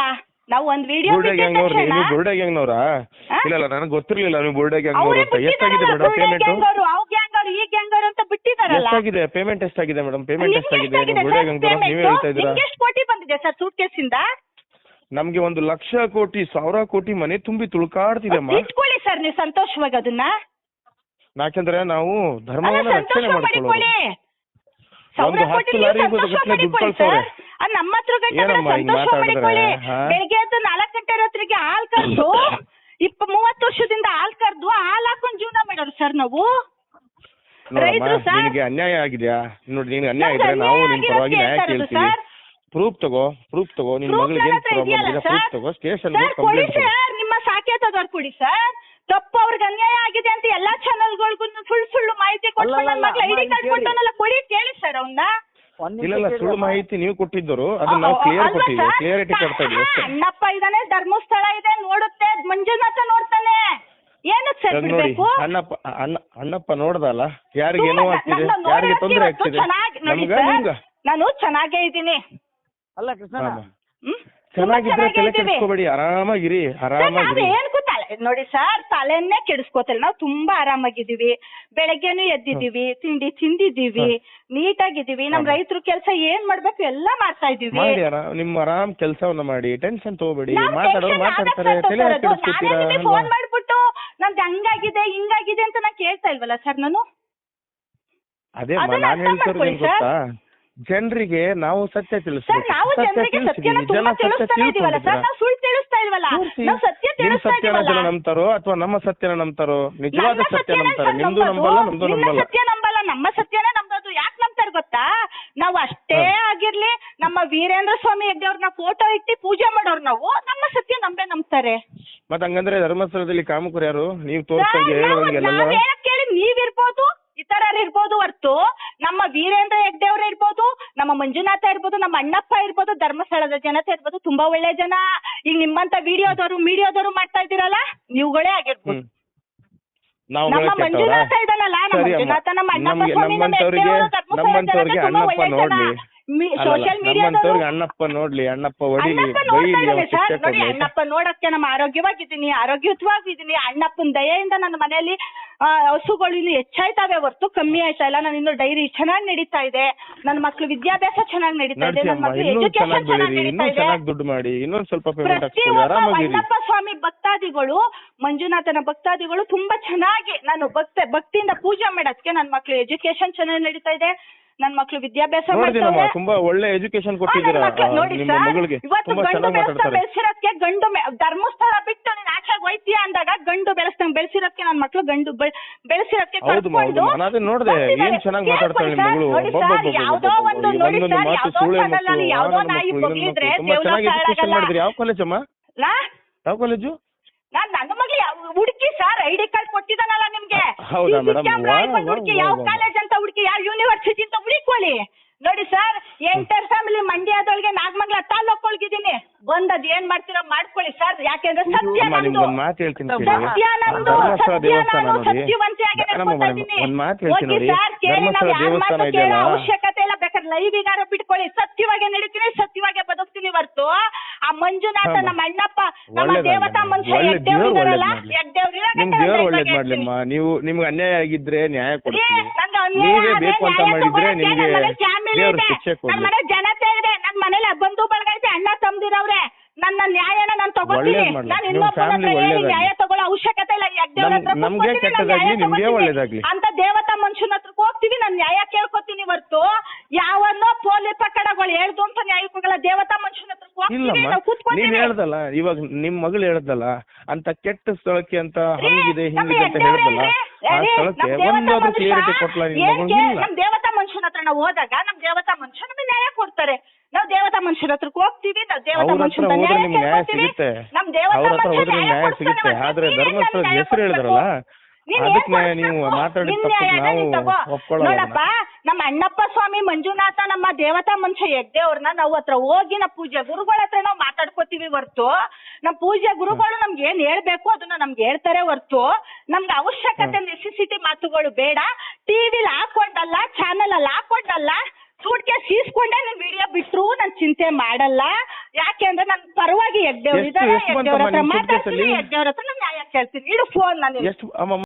Speaker 2: ನಾವು ಒಂದ್ ವಿಡಿಯೋ
Speaker 5: ಬುರ್ಡೆ ಗ್ಯಾಂಗ್ ಅವ್ರು ನೀವು ಬುರ್ಡೆ ಗ್ಯಾಂಗ್ ನವರಾ? ಇಲ್ಲ ಇಲ್ಲ ನನಗೆ ಗೊತ್ತಿರ್ಲಿಲ್ಲ ನೀವು ಬುರ್ಡೆ ಗ್ಯಾಂಗ್
Speaker 2: ಅವರು
Speaker 5: ಅಂತ. ಎಷ್ಟಾಗಿದೆ ಮೇಡಮ್ ಪೇಮೆಂಟ್
Speaker 2: ಅವರು ಈ ಗ್ಯಾಂಗ್ ಅವರು ಅಂತ ಬಿಟ್ಟಿದಾರಲ್ಲ.
Speaker 5: ಎಷ್ಟಾಗಿದೆ ಪೇಮೆಂಟ್ ಎಷ್ಟಾಗಿದೆ ಮೇಡಮ್ ಪೇಮೆಂಟ್
Speaker 2: ನಿಮ್ಗೆ
Speaker 5: ಎಷ್ಟಾಗಿದೆ ಬುರ್ಡೆ ಗ್ಯಾಂಗ್ ನೀವು
Speaker 2: payment?
Speaker 5: ಹೇಳ್ತಾ ಇದ್ದೀರಾ?
Speaker 2: ಎಷ್ಟು ಕೋಟಿ ಬಂದಿದೆ ಸರ್ ಸೂಟ್ ಕೇಸಿಂದ
Speaker 5: ನಮ್ಗೆ ಒಂದು ಲಕ್ಷ ಕೋಟಿ ಸಾವಿರ ಕೋಟಿ ಮನೆ ತುಂಬಿ ತುಳ್ಕಾಡ್ತಿದೆ ಅಮ್ಮ.
Speaker 2: ಇಟ್ಕೊಳ್ಳಿ ಸರ್ ನೀವು ಸಂತೋಷವಾಗಿ ಅದನ್ನ.
Speaker 5: ಯಾಕಂದ್ರೆ ನಾವು ಧರ್ಮವನ್ನು ರಕ್ಷಣೆ ಮಾಡ್ಕೊಳ್ಳೋದು.
Speaker 2: ಸಾವಿರ ಕೋಟಿ ನೀವು ಸಂತೋಷ ಪಡಿಕೊಳ್ಳಿ ಸರ್. ಅದು ನಮ್ಮ ಹತ್ರ ಗಂಟೆ
Speaker 5: ಹಿಂಗ್
Speaker 2: ಸಂತೋಷ? ಪಡಿಕೊಳ್ಳಿ? ಬೆಳಿಗ್ಗೆ ನಾಲ್ಕು ಗಂಟೆ ರಾತ್ರಿಗೆ ಹಾಲ್ ಕರ್ದು ಇಪ್ಪ ಮೂವತ್ತು ವರ್ಷದಿಂದ ಹಾಲ್ ಕರ್ದು ಹಾಲ್ ಹಾಕೊಂಡು ಜೀವನ ಮಾಡೋರು ಸರ್ ನಾವು.
Speaker 5: ನಿನಗೆ ಅನ್ಯಾಯ ಆಗಿದ್ಯಾ? ನೋಡಿ ನಿನಗೆ ಅನ್ಯಾಯ ಇದ್ರೆ ನಾವು
Speaker 2: ಅನ್ಯಾಯ
Speaker 5: ಪರವಾಗಿ ನ್ಯಾಯ ಕೇಳ್ತೀವಿ. ಪ್ರೂಫ್ ತಗೋ ಪ್ರೂಫ್ ತಗೋ
Speaker 2: ನಿಮ್ಮ
Speaker 5: ಮಗಳಿಗೆ
Speaker 2: ನನ್ನ
Speaker 5: ಏನ್ ಪ್ರಾಬ್ಲಮ್ ಇದೆ ಪ್ರೂಫ್ ತಗೋ ಸ್ಟೇಷನ್
Speaker 2: ಕೊಡಿ
Speaker 5: ಕಂಪ್ಲೇಂಟ್ ಕೊಡು
Speaker 2: ಸರ್ ನಿಮ್ಮ ಸಾಕೇತದವ್ರು ಕೊಡಿ ಸರ್. ತಪ್ಪು ಅವ್ರಿಗೆ ಅನ್ಯಾಯ ಆಗಿದೆ ಅಂತ ಎಲ್ಲಾ ಚಾನೆಲ್ಗಳಿಗೂ ಸುಳ್ಳು ಸುಳ್ಳು ಮಾಹಿತಿ ಕೊಟ್ಟು ನನ್ನ ಐಡಿ ಕಾರ್ಡ್
Speaker 1: ಕೇಳಿ.
Speaker 2: ಕೊಡಿ ಕೇಳಿ ಸರ್ ಅವನ್ನ
Speaker 5: ಇಲ್ಲ ಇಲ್ಲ ಸುಳ್ಳು ಮಾಹಿತಿ ನೀವು ಕೊಟ್ಟಿದ್ದರು. ಅದನ್ನ ನಾವು ಕ್ಲಿಯರ್ ಕೊಟ್ಟಿದ್ದೀವಿ ಕ್ಲಿಯರಿಟಿ ಕೊಡ್ತಾ ಇದೀವಿ ಅಷ್ಟೇ.
Speaker 2: ಅಣ್ಣಪ್ಪ ಇದಾನೆ ಧರ್ಮಸ್ಥಳ ಇದೆ ನೋಡುತ್ತೆ. ಮಂಜುನಾಥ ನೋಡ್ತಾನೆ. ಏನು ಸರ್ ಬಿಡ್ಬೇಕು?
Speaker 5: ಅಣ್ಣಪ್ಪ ಅಣ್ಣ ಅಣ್ಣಪ್ಪ ನೋಡ್ದಲ್ಲ? ಯಾರಿಗೆ ಏನೋ ಆಗ್ತಿದೆ? ಯಾರಿಗೆ ತೊಂದರೆ ಆಗ್ತಿದೆ?
Speaker 2: ನಾನು ಚೆನ್ನಾಗೇ ಇದ್ದೀನಿ.
Speaker 1: ಅಲ್ಲ ಕೃಷ್ಣ
Speaker 5: ಚೆನ್ನಾಗಿದ್ರೆ
Speaker 2: ಚೆನ್ನಾಗೇ
Speaker 5: ತಲೆ. ಕೆಡಿಸ್ಕೋಬೇಡಿ. ಆರಾಮಾಗಿರಿ
Speaker 2: ಸರ್,
Speaker 5: ಆರಾಮಾಗಿರಿ.
Speaker 2: ನೋಡಿ ಸರ್ ತಲೆನೇ ಕೆಡಿಸ್ಕೋತಿಲ್ಲ. ನಾವು ತುಂಬಾ ಆರಾಮಾಗಿದ್ದೀವಿ. ಬೆಳಗ್ಗೆನೂ ಎದ್ದಿದ್ದೀವಿ ತಿಂಡಿ ತಿಂದಿದ್ದೀವಿ ನೀಟಾಗಿದ್ದೀವಿ. ನಮ್. ರೈತರು ಕೆಲಸ ಏನ್ ಮಾಡ್ಬೇಕು ಎಲ್ಲ ಮಾಡ್ತಾ ಇದೀವಿ
Speaker 5: ಮಾಡಿ ಆರಾಮ್ ನಿಮ್ಮ ಆರಾಮ್ ಕೆಲಸವನ್ನ ಮಾಡಿ ಟೆನ್ಷನ್ ತಗೋಬೇಡಿ ಮಾತಾಡೋರು ಮಾತಾಡ್ತಾರೆ ತಲೆ ಕೆಡಿಸ್ಕೊತೀರಾ
Speaker 2: ಫೋನ್ ಮಾಡ್ಬಿಟ್ಟು ನಮ್ದು ಹಂಗಾಗಿದೆ ಹಿಂಗಾಗಿದೆ ಅಂತ ನಾನು ಕೇಳ್ತಾ ಇಲ್ವಲ್ಲ ಸರ್ ನಾನು?
Speaker 5: ಅದೇ
Speaker 2: ಅದನ್ನ
Speaker 5: ನಾನು
Speaker 2: ಅರ್ಥ
Speaker 5: ಹೇಳ್ತಿರೋದು
Speaker 2: ಮಾಡ್ಕೊಳ್ಳಿ
Speaker 5: ಏನ್ ಗೊತ್ತಾ? ಜನರಿಗೆ ನಾವು ಸತ್ಯ
Speaker 2: ಸರ್ ನಾವು ಜನರಿಗೆ ಸತ್ಯನ ತುಂಬಾ ತಿಳಿಸ್ತಾನೆ ಇದೀವಲ್ಲ ಸರ್ ನಾವು ಸುಳ್ಳು ತಿಳಿಸ್ತಾ ಇಲ್ವಲ್ಲ? ನಾವು ಸತ್ಯ ತಿಳಿಸ್ತಾ ಇದೀವಲ್ಲ
Speaker 5: ಜನ ನಂಬ್ತಾರೋ ಅಥವಾ ನಮ್ಮ ಸತ್ಯನ ನಂಬ್ತಾರೋ? ನಿಜವಾದ ಸತ್ಯ ನಂಬ್ತಾರೆ. ನಿಮ್ದು. ನಂಬಲ್ಲ ನಮ್ದು ನಂಬಲ್ಲ.
Speaker 2: ಸತ್ಯ ನಂಬಲ್ಲ ನಮ್ಮ ಸತ್ಯನೇ ನಂಬೋದು. ಯಾಕೆ ನಂಬ್ತಾರೆ ಗೊತ್ತಾ? ನಾವು ಅಷ್ಟೇ. ಆಗಿರ್ಲಿ ನಮ್ಮ ವೀರೇಂದ್ರ ಸ್ವಾಮಿ ಹೆಗ್ಡೆಯವ್ರನ್ನ ಫೋಟೋ ಇಟ್ಟು ಪೂಜೆ ಮಾಡೋರು ನಾವು ನಮ್ಮ ಸತ್ಯ ನಂಬೇ ನಂಬ್ತಾರೆ.
Speaker 5: ಮತ್ತ ಹಂಗಂದ್ರೆ ಧರ್ಮಸ್ಥಳದಲ್ಲಿ ಕಾಮಕರು ಯಾರು? ನೀವು
Speaker 2: ತೋರಿಸ್ತಾ
Speaker 5: ಹೇಳುವಂಗೆಲ್ಲ
Speaker 2: ನೀವಿರ್ಬೋದು. ಇತರರು ಇರ್ಬೋದು ಹೊರ್ತು, ನಮ್ಮ ವೀರೇಂದ್ರ ಹೆಗ್ಡೆಯವ್ರು ಇರ್ಬೋದು, ನಮ್ಮ ಮಂಜುನಾಥ ಇರ್ಬೋದು, ನಮ್ಮ ಅಣ್ಣಪ್ಪ ಇರ್ಬೋದು, ಧರ್ಮಸ್ಥಳದ ಜನತೆ ಇರ್ಬೋದು, ತುಂಬಾ ಒಳ್ಳೆ ಜನ. ಈಗ ನಿಮ್ಮಂತ ವಿಡಿಯೋದವರು, ಮೀಡಿಯೋದವರು ಮಾಡ್ತಾ ಇದ್ದೀರಲ್ಲ, ನೀವುಗಳೇ ಆಗಿರ್ಬೋದು.
Speaker 5: ನಾವು
Speaker 2: ನಮ್ಮ? ಮಂಜುನಾಥ ಇದಾನಲ್ಲ ನಮ್ಮ
Speaker 5: ಸರಿ ಅಮ್ಮ.
Speaker 2: ಮಂಜುನಾಥ ನಮ್ಮ ಅಣ್ಣಪ್ಪ
Speaker 5: ನಮ್ಗೆ
Speaker 2: ಸ್ವಾಮಿ ನಮ್ಮ
Speaker 5: ನಮ್ಮಂತವ್ರಿಗೆ
Speaker 2: ಹೆಗ್ಡೆಯವರು ಧರ್ಮಸ್ಥಳದ
Speaker 5: ನಮ್ಮಂತವ್ರಿಗೆ
Speaker 2: ಜನತೆ ತುಂಬಾ
Speaker 5: ಅಣ್ಣಪ್ಪ
Speaker 2: ಒಳ್ಳೆ ಜನ
Speaker 5: ನೋಡ್ಲಿ ನಮ್ಮಂತವ್ರಿಗೆ ಅಣ್ಣಪ್ಪ ನೋಡ್ಲಿ ಅಣ್ಣಪ್ಪ ಹೊಡಿಲಿ
Speaker 2: ಅಣ್ಣಪ್ಪ ನೋಡ್ತಾ
Speaker 5: ಬೈಲಿ
Speaker 2: ಇದ್ದಾನೆ
Speaker 5: ಅವ್ನ್
Speaker 2: ಸರ್.
Speaker 5: ಶಿಕ್ಷೆ
Speaker 2: ನೋಡಿ
Speaker 5: ಕೊಡ್ಲಿ
Speaker 2: ಅಣ್ಣಪ್ಪ ನೋಡಕ್ಕೆ ನಮ್ಮ ಆರೋಗ್ಯವಾಗಿದ್ದೀನಿ ಆರೋಗ್ಯಯುತವಾಗಿದ್ದೀನಿ. ಅಣ್ಣಪ್ಪನ ದಯೆಯಿಂದ ನನ್ನ ಮನೆಯಲ್ಲಿ ಆ, ಹಸುಗಳು ಇನ್ನು ಹೆಚ್ಚಾಯ್ತಾವೆ ಹೊರತು ಕಮ್ಮಿ ಆಯ್ತಾ ಇಲ್ಲ. ನಾನು ಇನ್ನು ಡೈರಿ ಚೆನ್ನಾಗಿ ನಡೀತಾ ಇದೆ. ನನ್ನ ಮಕ್ಳು ವಿದ್ಯಾಭ್ಯಾಸ ಚೆನ್ನಾಗಿ ನಡೀತಾ ಇದೆ. ನನ್ನ
Speaker 5: ಅಮ್ಮ
Speaker 2: ಮಕ್ಳು
Speaker 5: ಇನ್ನೂ
Speaker 2: ಎಜುಕೇಶನ್
Speaker 5: ಚೆನ್ನಾಗಿ
Speaker 2: ಚೆನ್ನಾಗಿ
Speaker 5: ಬೆಳೀರಿ ಇನ್ನೂ
Speaker 2: ಇದೆ.
Speaker 5: ಚೆನ್ನಾಗಿ ದುಡ್ಡು ಮಾಡಿ. ಇನ್ನೊಂದ್ ಸ್ವಲ್ಪ ಪೇಮೆಂಟ್
Speaker 2: ಪ್ರತಿ
Speaker 5: ಹಾಕ್ಸ್ಕೊಳ್ಳಿ.
Speaker 2: ಒಬ್ಬ
Speaker 5: ಆರಾಮಾಗಿರಿ.
Speaker 2: ಅಣ್ಣಪ್ಪ ಸ್ವಾಮಿ ಭಕ್ತಾದಿಗಳು ಮಂಜುನಾಥನ ಭಕ್ತಾದಿಗಳು ತುಂಬಾ ಚೆನ್ನಾಗಿ ನಾನು ಭಕ್ತ ಭಕ್ತಿಯಿಂದ ಪೂಜೆ ಮಾಡೋದಕ್ಕೆ ನನ್ನ ಮಕ್ಳು ಎಜುಕೇಶನ್ ಚೆನ್ನಾಗಿ ನಡೀತಾ ಇದೆ. ನನ್ನ ಮಕ್ಳು ವಿದ್ಯಾಭ್ಯಾಸ
Speaker 5: ನೋಡಿದ್ದೀನಮ್ಮ
Speaker 2: ಮಾಡ್ತಾವೆ
Speaker 5: ತುಂಬಾ ಒಳ್ಳೆ ಎಜುಕೇಶನ್
Speaker 2: ಆ,
Speaker 5: ಕೊಟ್ಟಿದ್ದೀರಾ
Speaker 2: ನನ್ ಮಕ್ಳು- ನೋಡಿ
Speaker 5: ನಿಮ್ಮ
Speaker 2: ಸರ್,
Speaker 5: ಮಗಳಿಗೆ.
Speaker 2: ಇವತ್ತು
Speaker 5: ತುಂಬಾ
Speaker 2: ಗಂಡು
Speaker 5: ಚೆನ್ನಾಗಿ
Speaker 2: ಬೆಳೆಸ್ತಾ
Speaker 5: ಮಾತಾಡ್ತಾರೆ.
Speaker 2: ಬೆಳೆಸಿರೋದಕ್ಕೆ ಗಂಡು ಮೆ- ಧರ್ಮಸ್ಥಳ ಬಿಟ್ಟು ನೀನ್ ಆಚೆಗೆ ಹೋಯ್ತೀಯ ಅಂದಾಗ ಗಂಡು ಬೆಳೆಸ್ದಂಗ್ ಬೆಳೆಸಿರೋದಕ್ಕೆ ನನ್ನ ಮಕ್ಳು ಗಂಡು ಬೆಳ್- ಬೆಳೆಸಿರೋದಕ್ಕೆ
Speaker 5: ಹೌದು ಹೌದು
Speaker 2: ಕರ್ಕೊಂಡು
Speaker 5: ನಾನು ಅದನ್ನ ನೋಡಿದೆ
Speaker 2: ಬಂದಿದ್ದಾರೆ.
Speaker 5: ಏನ್ ಚೆನ್ನಾಗಿ ಮಾತಾಡ್ತಾಳೆ ನಿಮ್ಮ ಮಗಳು?
Speaker 2: ನೋಡಿ ಸರ್, ಯಾವ್ದೋ ಒಂದು ನೋಡಿ
Speaker 5: ಒಂದೊಂದು
Speaker 2: ಸರ್,
Speaker 5: ಮಾತು
Speaker 2: ಯಾವ್ದೋ
Speaker 5: ಸುಳ್ಳೆ ಮಕ್ಕಳು
Speaker 2: ಯಾವ್ದೋ ನಾಯಿ
Speaker 5: ಮಕ್ಕಳು,
Speaker 2: ಬಗ್ಗಿದ್ರೆ
Speaker 5: ಇನ್ನೊಂದು ತುಂಬಾ
Speaker 2: ದೇವ್ರ
Speaker 5: ಚೆನ್ನಾಗಿ ಎಜುಕೇಶನ್. ಮಾಡಿದ್ರಿ ಯಾವ ಕಾಲೇಜಮ್ಮ
Speaker 2: ಲಾ?
Speaker 5: ಯಾವ ಕಾಲೇಜು
Speaker 2: ನಾನ್ ನನ್ನ ಮಗ್ಳು ಯಾವ ಹುಡುಕಿ ಸರ್ ಐಡಿ ಡಿ ಕಾರ್ಡ್ ಕೊಟ್ಟಿದ್ದಾನಲ್ಲ ನಿಮ್ಗೆ?
Speaker 5: ಹೌದಾ
Speaker 2: CC ಹುಡುಕಿ ಯಾವ. ಕಾಲೇಜ್ ಅಂತ ಹುಡುಕಿ ಯಾವ ಯೂನಿವರ್ಸಿಟಿ ಅಂತ ಹುಡುಕೊಳ್ಳಿ ನೋಡಿ ಸರ್ ಎಂಟರ್ ಫ್ಯಾಮಿಲಿ ಮಂಡ್ಯದೊಳಗೆ ನಾಗಮಂಗಲ ತಾಲೂಕೊಳಗಿದ್ದೀನಿ ಬಂದ್ ಅದ್ ಏನ್ ಮಾಡ್ತೀರೋ ಮಾಡ್ಕೊಳ್ಳಿ ಸರ್ ಯಾಕೆಂದ್ರೆ ಸತ್ಯ
Speaker 5: ಅಮ್ಮ
Speaker 2: ನಂದು.
Speaker 5: ನಿಮ್ಗೊಂದು ಮಾತು ಹೇಳ್ತೀನಿ ಕೇಳಿ
Speaker 2: ಸತ್ಯನಂದು
Speaker 5: ಧರ್ಮಸ್ಥಳ
Speaker 2: ಸತ್ಯ
Speaker 5: ದೇವಸ್ಥಾನ ನೋಡಿ.
Speaker 2: ಸತ್ಯವಂತಿಯಾಗಿ
Speaker 5: ನಮ್ಮ
Speaker 2: ನಡ್ಕೊತಾ
Speaker 5: madam,
Speaker 2: ಇದ್ದೀನಿ.
Speaker 5: ಒಂದ್ ಮಾತು ಹೇಳ್ತೀನಿ
Speaker 2: ಹೋಗಿ
Speaker 5: ನೋಡಿ.
Speaker 2: ಸರ್ ಕೇಳಿ ನಾವು
Speaker 5: ಧರ್ಮಸ್ಥಳ
Speaker 2: ಯಾರ
Speaker 5: ದೇವಸ್ಥಾನ
Speaker 2: ಮಾತು ಕೇಳೋ
Speaker 5: ಇದೆಯಲ್ಲ?
Speaker 2: ಅವಶ್ಯಕತೆ ಇಲ್ಲ ಬೇಕಾದ್ರೆ ಲೈವಿಗಾರ ಬಿಟ್ಕೊಳ್ಳಿ ಸತ್ಯವಾಗಿ ನಡೀತೀನಿ ಸತ್ಯವಾಗಿ ಬದುಕ್ತೀನಿ ಹೊರ್ತು ಆ ಮಂಜುನಾಥ ನಮ್ಮ ಅಣ್ಣಪ್ಪ ನಮ್ಮ
Speaker 5: ಒಳ್ಳೇದ್
Speaker 2: ದೇವತಾ. ಮನುಷ್ಯ
Speaker 5: ಒಳ್ಳೆ
Speaker 2: ಹೆಗ್ದೇವ್ರು
Speaker 5: ದೇವ್ರು ಒಳ್ಳೇದ್ ಮಾಡ್ಲಿ. ನಿಮ್ ದೇವ್ರು ಒಳ್ಳೇದ್
Speaker 2: ಇವಾಗೆ
Speaker 5: ಮಾಡ್ಲಿಮ್ಮ ನೀವು ನಿಮ್ಗೆ ಅನ್ಯಾಯ ಆಗಿದ್ರೆ ನ್ಯಾಯ
Speaker 2: ರೀ,
Speaker 5: ಕೊಡ್ತೀವಿ ನೀವೇ ಬೇಕು ಅಂತ ಮಾಡಿದ್ರೆ ನಿಮ್ಗೆ ದೇವ್ರ ಶಿಕ್ಷೆ ಕೊಡ್ಲಿ
Speaker 2: ಮನೆ ಜನತೆ ಇದೆ ನನ್ ಮನೇಲಿ ಬಂಧು ಬಳಗ ಐತೆ ಅಣ್ಣ ತಮ್ದಿರವ್ರೆ ನನ್ನ ನ್ಯಾಯನ ನಾನು ತಗೋತೀನಿ
Speaker 5: ಒಳ್ಳೇದ್ ಮಾಡ್ಲಿ.
Speaker 2: ನಾನು
Speaker 5: ನಿಮ್
Speaker 2: ಇನ್ನೊಬ್ಬನ ಹತ್ರ ಹೇಳಿ
Speaker 5: ಒಳ್ಳೇದಾಗ್ಲಿ.
Speaker 2: ನ್ಯಾಯ ತಗೊಳ್ಳೋ ಅವಶ್ಯಕತೆ ಇಲ್ಲ
Speaker 5: ನಮ್-
Speaker 2: ಹತ್ರ
Speaker 5: ನಮ್ಗೆ
Speaker 2: ಕೂತ್ಕೊತೀನಿ, ನಾನು
Speaker 5: ಕೆಟ್ಟದಾಗ್ಲಿ,
Speaker 2: ನ್ಯಾಯ
Speaker 5: ನಿಮ್ಗೆ
Speaker 2: ತಗೋತೀನಿ.
Speaker 5: ಒಳ್ಳೇದಾಗ್ಲಿ.
Speaker 2: ಅಂತ ದೇವತಾ ಮನುಷ್ಯನ ಹೋಗ್ತೀವಿ ನಾನು ನ್ಯಾಯ ಕೇಳ್ಕೊತೀನಿ ಹೊರ್ತು. ಯಾವನ್ನೋ ಪೋಲಿ ಪಕ್ಕಡಗಳು ಹೇಳ್ದು ಅಂತ ನ್ಯಾಯ ಹೋಗಲ್ಲ ದೇವತಾ ಮನುಷ್ಯನ ಹತ್ರ ಹೋಗ್ತೀವಿ
Speaker 5: ಇಲ್ಲಮ್ಮ
Speaker 2: ನಾವು
Speaker 5: ನೀವ್
Speaker 2: ಕೂತ್ಕೊತೀವಿ
Speaker 5: ಹೇಳ್ದಲ್ಲ ಇವಾಗ ನಿಮ್ ಮಗಳು ಹೇಳ್ದಲ್ಲ ಅಂತ ಕೆಟ್ಟ ಸ್ಥಳಕ್ಕೆ ಅಂತ
Speaker 2: ರೀ,
Speaker 5: ಹಂಗಿದೆ
Speaker 2: ನಮ್ಮ
Speaker 5: ಹಿಂಗಿದೆ ಅಂತ
Speaker 2: ಹೆಗ್ದೇವ್ರೇ
Speaker 5: ಹೇಳ್ದಲ್ಲ
Speaker 2: ಇಲ್ರಿ?
Speaker 5: ಆ
Speaker 2: ರೀ,
Speaker 5: ಸ್ಥಳಕ್ಕೆ
Speaker 2: ನಮ್ಮ ದೇವತಾ
Speaker 5: ಒಂದಾದ್ರೂ
Speaker 2: ಮನುಷ್ಯ
Speaker 5: ಕ್ಲಿಯರಿಟಿ ಕೊಟ್ಲ ನಿಮ್
Speaker 2: ಮಗಳು
Speaker 5: ಇಲ್ಲ.
Speaker 2: ನಮ್ ದೇವತಾ ಮನುಷ್ಯನ ಹತ್ರ ನಾವು ಹೋದಾಗ ನಮ್ ದೇವತಾ ಮನುಷ್ಯ ನಮಗೆ ನ್ಯಾಯ ಕೊಡ್ತಾರೆ. ನಾವು ದೇವತಾ ಮನುಷ್ಯರ ಹತ್ರಕ್ಕೆ ಹೋಗ್ತೀವಿ ನಾವು ದೇವತಾ
Speaker 5: ಅವ್ರ ಹತ್ರ
Speaker 2: ಮನುಷ್ಯನ
Speaker 5: ಹೋದ್ರೆ
Speaker 2: ನ್ಯಾಯ
Speaker 5: ನಿಮ್ಗೆ ನ್ಯಾಯ
Speaker 2: ಕೇಳ್ಕೊತೀವಿ.
Speaker 5: ಸಿಗುತ್ತೆ.
Speaker 2: ನಮ್ ದೇವತಾ
Speaker 5: ಅವ್ರ ಹತ್ರ
Speaker 2: ಮನುಷ್ಯ
Speaker 5: ಹೋದ್ರೆ
Speaker 2: ನ್ಯಾಯ
Speaker 5: ನ್ಯಾಯ ಸಿಗುತ್ತೆ.
Speaker 2: ಹೊರ್ತು
Speaker 5: ಆದ್ರೆ ಧರ್ಮಸ್ಥಳದ ಹೆಸರು ಹೇಳಿದ್ರಲ್ಲ ಅದಕ್ಕೆ? ನೀವು ಮಾತಾಡಿದ
Speaker 2: ನೋಡಪ್ಪ ನಮ್ಮ ಅಣ್ಣಪ್ಪ ಸ್ವಾಮಿ ಮಂಜುನಾಥ ನಮ್ಮ ದೇವತಾ ಮನುಷ್ಯ ಹೆಗ್ದೇವ್ರನ್ನ ನಾವು ಹತ್ರ ಹೋಗಿ ನಮ್ಮ ಪೂಜೆ ಗುರುಗಳ ಹತ್ರ ನಾವು ಮಾತಾಡ್ಕೋತೀವಿ ಹೊರ್ತು. ನಮ್ಮ ಪೂಜೆ ಗುರುಗಳು ನಮ್ಗೆ ಏನ್ ಹೇಳ್ಬೇಕು ಅದನ್ನ ನಮ್ಗೆ ಹೇಳ್ತಾರೆ ಹೊರ್ತು. ನಮ್ಗೆ ಅವಶ್ಯಕತೆ ನೆಸೆಸಿಟಿ ಮಾತುಗಳು ಬೇಡ. ಟಿವಿಲಿ ಹಾಕೊಂಡಲ್ಲ ಚಾನಲ್ ಅಲ್ಲಿ ಹಾಕೊಂಡಲ್ಲ ಸೂಟ್ಗೆ ಸೀಸ್ಕೊಂಡೆ ನಾನು ವಿಡಿಯೋ ಬಿಟ್ರು ನಾನು ಚಿಂತೆ ಮಾಡಲ್ಲ. ಯಾಕೆಂದ್ರೆ ನನ್ ಪರವಾಗಿ ಹೆಗ್ದೇವ್ರು
Speaker 5: ಇದ್ದಾರೆ
Speaker 2: ಹೆಗ್ದೇವ್ರ ಹತ್ರ ಮಾತಾಡ್ತೀನಿ? ಹೆಗ್ದೇವ್ರ ಹತ್ರ ನಾನು ನ್ಯಾಯ ಕೇಳ್ತೀನಿ. ಇಡು ಫೋನ್ ನಾನು